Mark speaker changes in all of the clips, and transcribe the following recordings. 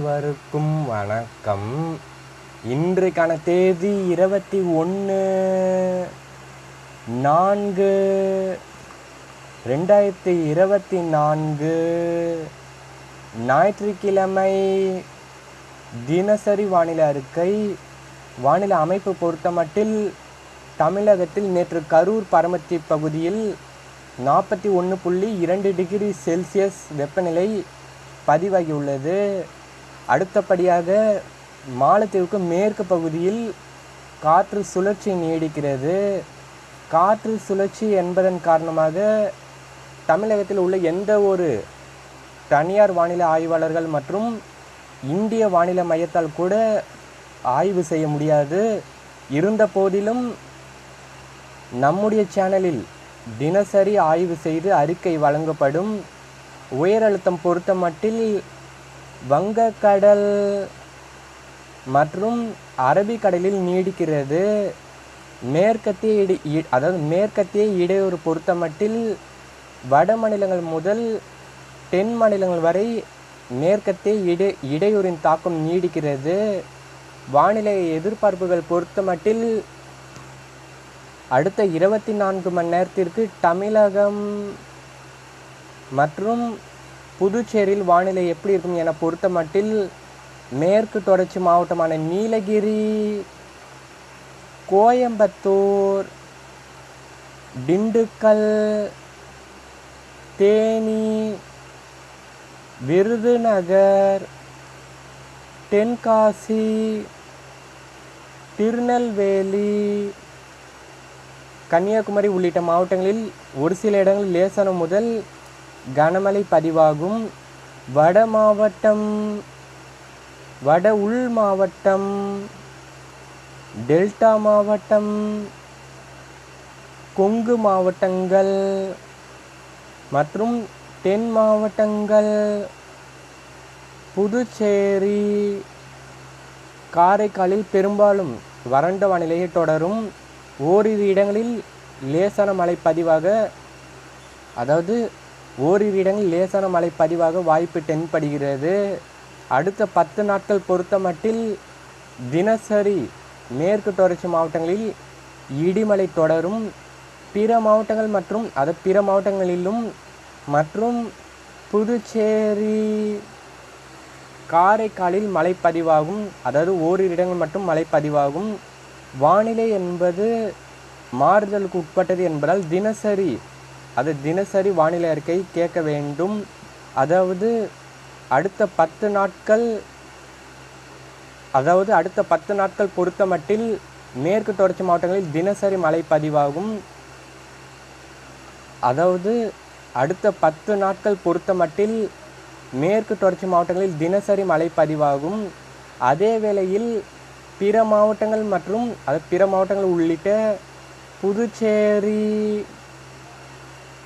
Speaker 1: அனைவருக்கும் வணக்கம். இன்றைக்கான தேதி இருபத்தி ஒன்று நான்கு ரெண்டாயிரத்தி இருபத்தி நான்கு. ஞாயிற்றுக்கிழமை தினசரி வானிலை அறிக்கை. வானிலை அமைப்பு பொறுத்தமட்டில் தமிழகத்தில் நேற்று கரூர் பரமத்தி பகுதியில் நாற்பத்தி ஒன்று புள்ளி இரண்டு டிகிரி செல்சியஸ் வெப்பநிலை பதிவாகியுள்ளது. அடுத்தபடியாக மாலத்தீவுக்கு மேற்கு பகுதியில் காற்று சுழற்சி நீடிக்கிறது. காற்று சுழற்சி என்பதன் காரணமாக தமிழகத்தில் உள்ள எந்த ஒரு தனியார் வானிலை ஆய்வாளர்கள் மற்றும் இந்திய வானிலை மையத்தால் கூட ஆய்வு செய்ய முடியாது. இருந்த போதிலும் நம்முடைய சேனலில் தினசரி ஆய்வு செய்து அறிக்கை வழங்கப்படும். உயர் அழுத்தம் பொறுத்த மட்டில் வங்கக்கடல் மற்றும் அரபிக்கடலில் நீடிக்கிறது. மேற்கத்திய இடி இ- அதாவது மேற்கத்திய இடையூறு பொறுத்தமட்டில் வட மாநிலங்கள் முதல் தென் மாநிலங்கள் வரை மேற்கத்திய இடை இடையூறின் தாக்கம் நீடிக்கிறது. வானிலை எதிர்பார்ப்புகள் பொறுத்தமட்டில் அடுத்த இருபத்தி நான்கு மணி நேரத்திற்கு தமிழகம் மற்றும் புதுச்சேரியில் வானிலை எப்படி இருக்கும் என பொறுத்த மட்டில் மேற்கு தொடர்ச்சி மாவட்டமான நீலகிரி கோயம்புத்தூர் திண்டுக்கல் தேனி விருதுநகர் தென்காசி திருநெல்வேலி கன்னியாகுமரி உள்ளிட்ட மாவட்டங்களில் ஒரு சில இடங்களில் லேசான முதல் கனமழை பதிவாகும். வட மாவட்டம் வட உள் மாவட்டம் டெல்டா மாவட்டம் கொங்கு மாவட்டங்கள் மற்றும் தென் மாவட்டங்கள் புதுச்சேரி காரைக்காலில் பெரும்பாலும் வறண்ட வானிலையை தொடரும். ஓரிரு இடங்களில் லேசான மழை பதிவாக அதாவது ஓரிரு இடங்களில் லேசான மழை பதிவாக வாய்ப்பு தென்படுகிறது. அடுத்த பத்து நாட்கள் பொறுத்த மட்டில் தினசரி மேற்கு தொடர்ச்சி மாவட்டங்களில் இடிமலை தொடரும். பிற மாவட்டங்கள் மற்றும் அது பிற மாவட்டங்களிலும் மற்றும் புதுச்சேரி காரைக்காலில் மழை பதிவாகும். அதாவது ஓரிரு இடங்கள் மட்டும் மழை பதிவாகும். வானிலை என்பது மாறுதலுக்கு உட்பட்டது என்பதால் தினசரி அது தினசரி வானிலை அறிக்கை கேட்க வேண்டும். அதாவது அடுத்த பத்து நாட்கள் அதாவது அடுத்த பத்து நாட்கள் பொறுத்த மட்டில் மேற்கு தொடர்ச்சி மாவட்டங்களில் தினசரி மழை பதிவாகும். அதாவது அடுத்த பத்து நாட்கள் பொறுத்த மட்டில் மேற்கு தொடர்ச்சி மாவட்டங்களில் தினசரி மழை பதிவாகும். அதே வேளையில் பிற மாவட்டங்கள் மற்றும் அது பிற மாவட்டங்கள் உள்ளிட்ட புதுச்சேரி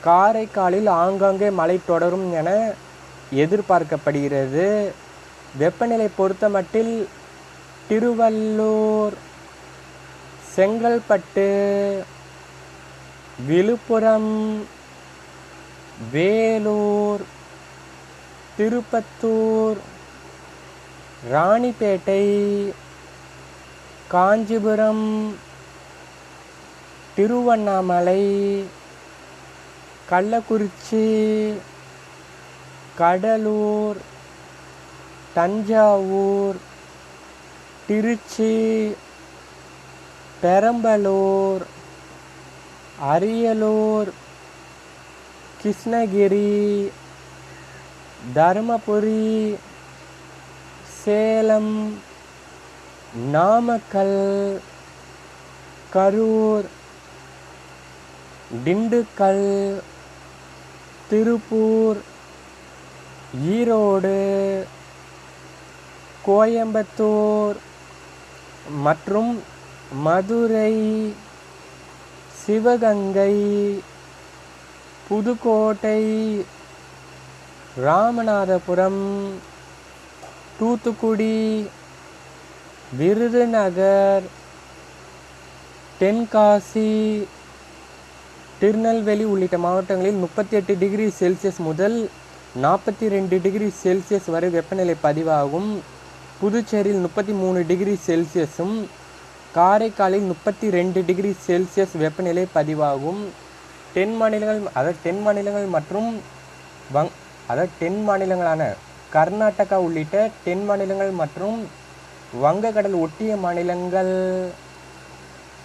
Speaker 1: காரைக்காலில் ஆங்காங்கே மழை தொடரும் என எதிர்பார்க்கப்படுகிறது. வெப்பநிலை பொறுத்தமட்டில் திருவள்ளூர் செங்கல்பட்டு விழுப்புரம் வேலூர் திருப்பத்தூர் ராணிப்பேட்டை காஞ்சிபுரம் திருவண்ணாமலை கள்ளக்குறிச்சி கடலூர் தஞ்சாவூர் திருச்சி பெரம்பலூர் அரியலூர் கிருஷ்ணகிரி தருமபுரி சேலம் நாமக்கல் கரூர் திண்டுக்கல் திருப்பூர். ஈரோடு. கோயம்புத்தூர். மற்றும் மதுரை. சிவகங்கை. புதுக்கோட்டை. ராமநாதபுரம். தூத்துக்குடி. விருதுநகர். தென்காசி. திருநெல்வேலி உள்ளிட்ட மாவட்டங்களில் முப்பத்தி எட்டு டிகிரி செல்சியஸ் முதல் நாற்பத்தி ரெண்டு டிகிரி செல்சியஸ் வரை வெப்பநிலை பதிவாகும். புதுச்சேரியில் முப்பத்தி மூணு டிகிரி செல்சியஸும் காரைக்காலில் முப்பத்தி ரெண்டு டிகிரி செல்சியஸ் வெப்பநிலை பதிவாகும். தென் மாநிலங்கள் அதாவது தென் மாநிலங்கள் மற்றும் வங் அதாவது தென் மாநிலங்களான கர்நாடகா உள்ளிட்ட தென் மாநிலங்கள் மற்றும் வங்கக்கடல் ஒட்டிய மாநிலங்கள்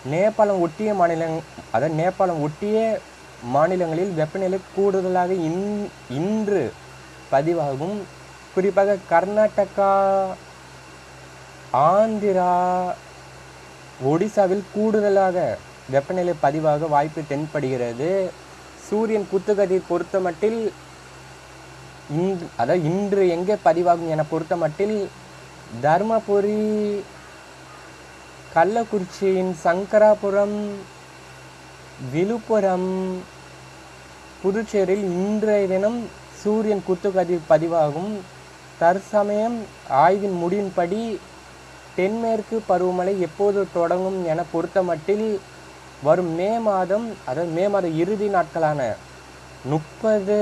Speaker 1: நேபாளம் ஒட்டிய மாநிலங் அதாவது நேபாளம் ஒட்டிய மாநிலங்களில் வெப்பநிலை கூடுதலாக இன் இன்று பதிவாகும். குறிப்பாக கர்நாடகா ஆந்திரா ஒடிசாவில் கூடுதலாக வெப்பநிலை பதிவாக வாய்ப்பு தென்படுகிறது. சூரியன் குத்துக்கதிர் பொறுத்தமட்டில் இன்று அதாவது இன்று எங்கே பதிவாகும் என பொறுத்தமட்டில் தருமபுரி கள்ளக்குறிச்சியின் சங்கராபுரம் விழுப்புரம் புதுச்சேரியில் இன்றைய தினம் சூரியன் குத்துக்கதிர் பதிவாகும். தற்சமயம் ஆய்வின் முடிவின்படி தென்மேற்கு பருவமழை எப்போது தொடங்கும் என பொறுத்தமட்டில் வரும் மே மாதம் அதாவது மே மாத இறுதி நாட்களான முப்பது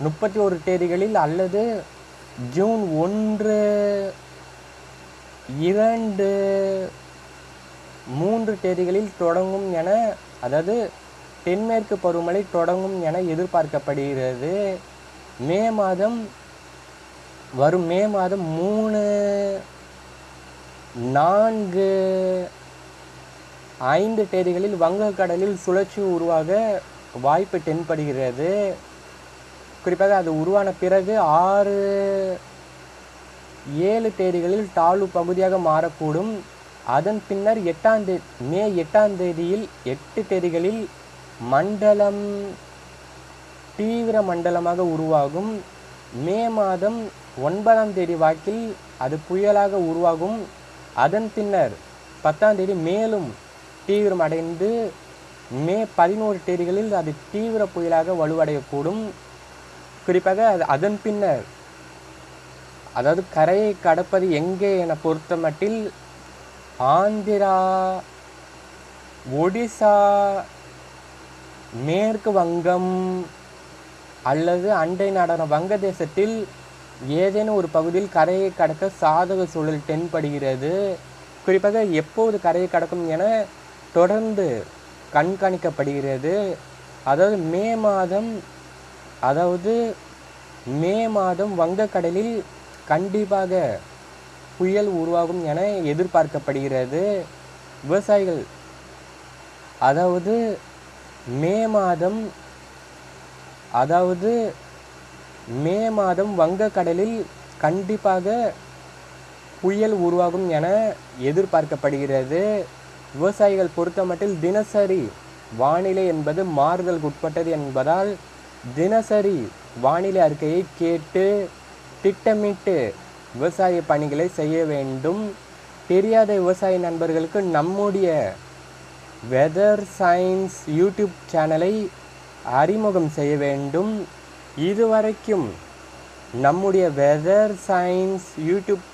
Speaker 1: முப்பத்தி ஒரு தேதிகளில் அல்லது ஜூன் ஒன்று இரண்டு மூன்று தேதிகளில் தொடங்கும் என அதாவது தென்மேற்கு பருவமழை தொடங்கும் என எதிர்பார்க்கப்படுகிறது. மே மாதம் வரும் மே மாதம் மூணு நான்கு ஐந்து தேதிகளில் வங்கக்கடலில் சுழற்சி உருவாக வாய்ப்பு தென்படுகிறது. குறிப்பாக அது உருவான பிறகு ஆறு ஏழு தேதிகளில் தாழ்வு பகுதியாக மாறக்கூடும். அதன் பின்னர் எட்டாம் தேதி மே எட்டாம் தேதியில் எட்டு தேதிகளில் மண்டலம் தீவிர மண்டலமாக உருவாகும். மே மாதம் ஒன்பதாம் தேதி வாக்கில் அது புயலாக உருவாகும். அதன் பின்னர் பத்தாம் தேதி மேலும் தீவிரம் அடைந்து மே பதினோரு தேதிகளில் அது தீவிர புயலாக வலுவடையக்கூடும். குறிப்பாக அது அதன் பின்னர் அதாவது கரையை கடப்பது எங்கே என பொறுத்தமட்டில் ஆந்திரா ஒடிசா மேற்கு வங்கம் அல்லது அண்டை நாடான வங்கதேசத்தில் ஏதேனும் ஒரு பகுதியில் கரையை கடக்க சாதக சூழல் தென்படுகிறது. குறிப்பாக எப்போது கரையை கடக்கும் என தொடர்ந்து கண்காணிக்கப்படுகிறது. அதாவது மே மாதம் அதாவது மே மாதம் வங்கக்கடலில் கண்டிப்பாக புயல் உருவாகும் என எதிர்பார்க்கப்படுகிறது. விவசாயிகள் அதாவது மே மாதம் அதாவது மே மாதம் வங்கக்கடலில் கண்டிப்பாக புயல் உருவாகும் என எதிர்பார்க்கப்படுகிறது. விவசாயிகள் பொறுத்தமட்டில் தினசரி வானிலை என்பது மாறுதலுக்கு உட்பட்டது என்பதால் தினசரி வானிலை அறிக்கையை கேட்டு திட்டமிட்டு விவசாய பணிகளை செய்ய வேண்டும். தெரியாத விவசாய நண்பர்களுக்கு நம்முடைய வெதர் சயின்ஸ் யூடியூப் சேனலை அறிமுகம் செய்ய வேண்டும். இதுவரைக்கும் நம்முடைய வெதர் சயின்ஸ் யூடியூப்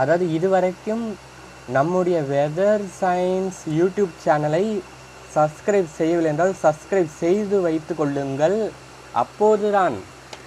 Speaker 1: அதாவது இதுவரைக்கும் நம்முடைய வெதர் சயின்ஸ் யூடியூப் சேனலை சப்ஸ்கிரைப் செய்யவில்லை என்றால் சப்ஸ்கிரைப் செய்து வைத்து கொள்ளுங்கள். அப்போதுதான்